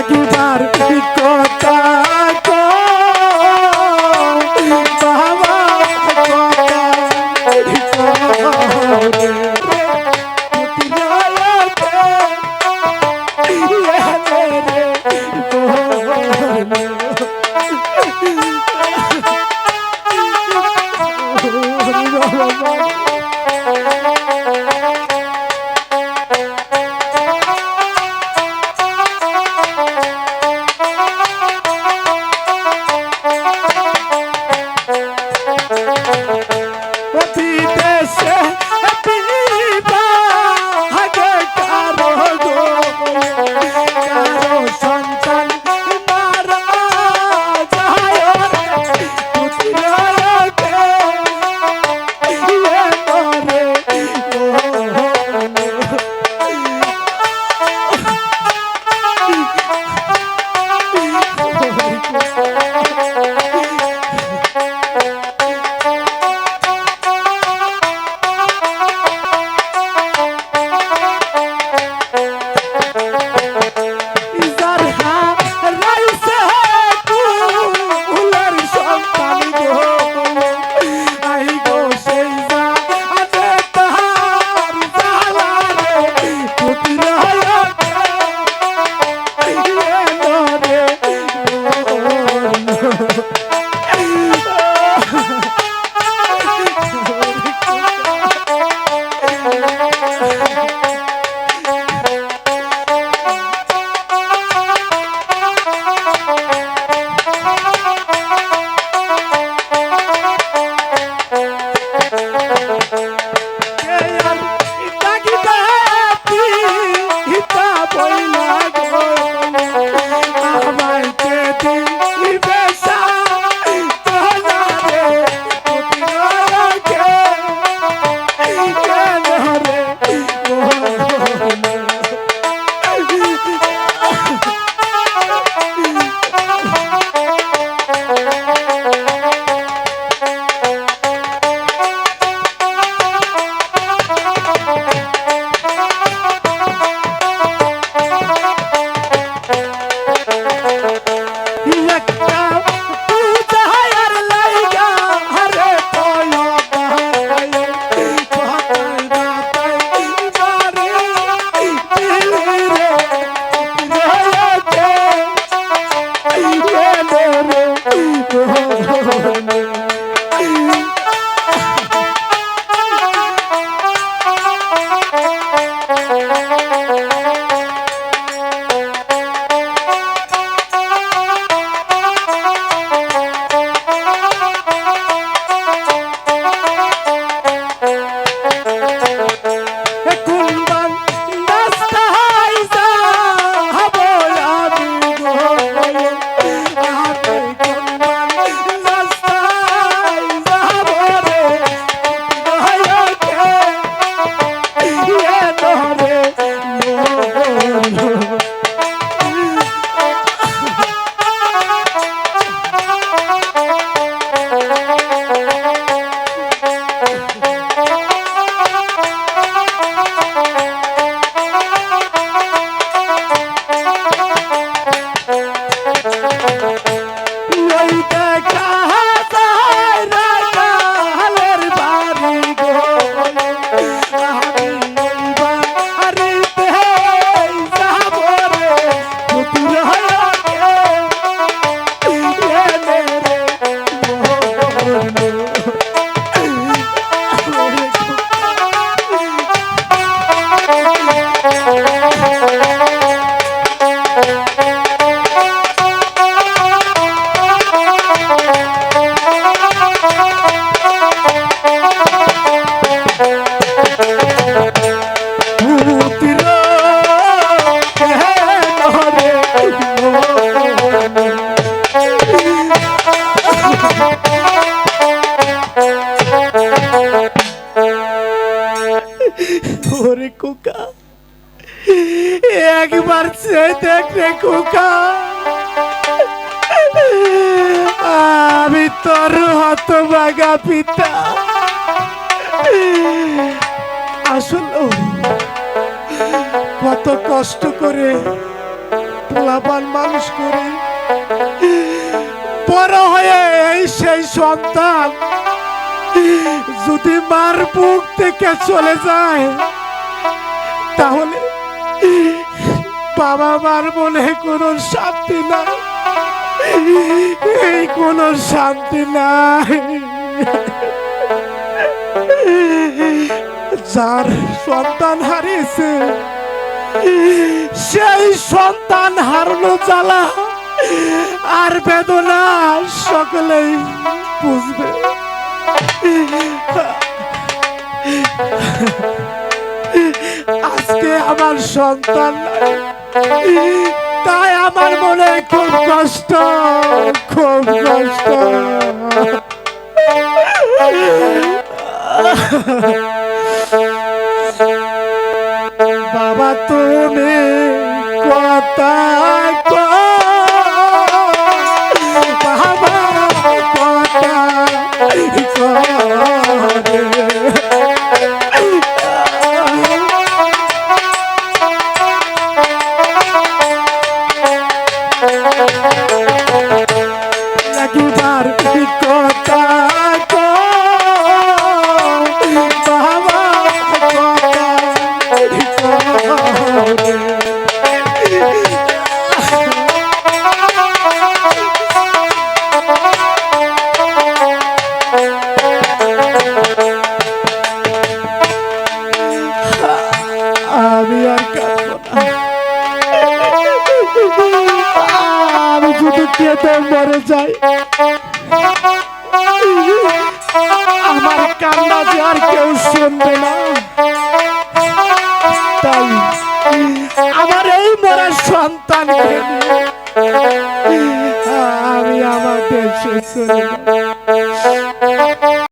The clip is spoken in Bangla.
নাকি তার ওরে কুকা একবার সে দেখ রে খোকা। আমি তোর হতভাগা পিতা। আসল কত কষ্ট করে পোলাপান মানুষ করে বড় হয়ে এই সেই সন্তান যদি মার বুক থেকে চলে যায়, তাহলে বাবা মার মনে কোনো শান্তি নাই। এই কোনো শান্তি নাই। যার সন্তান হারিয়েছে, সেই সন্তান হারানো জ্বালা আর বেদনা সকলেই বুঝবে। আজকে আমার সন্তান তাই আমার মনে খুব কষ্ট খুব কষ্ট। বাবা তুমি কথা কেটে মরে যাই আমার কান্না যে আর কেউ শুনবে না। নিয়ে আমি আমার দেশে চলে।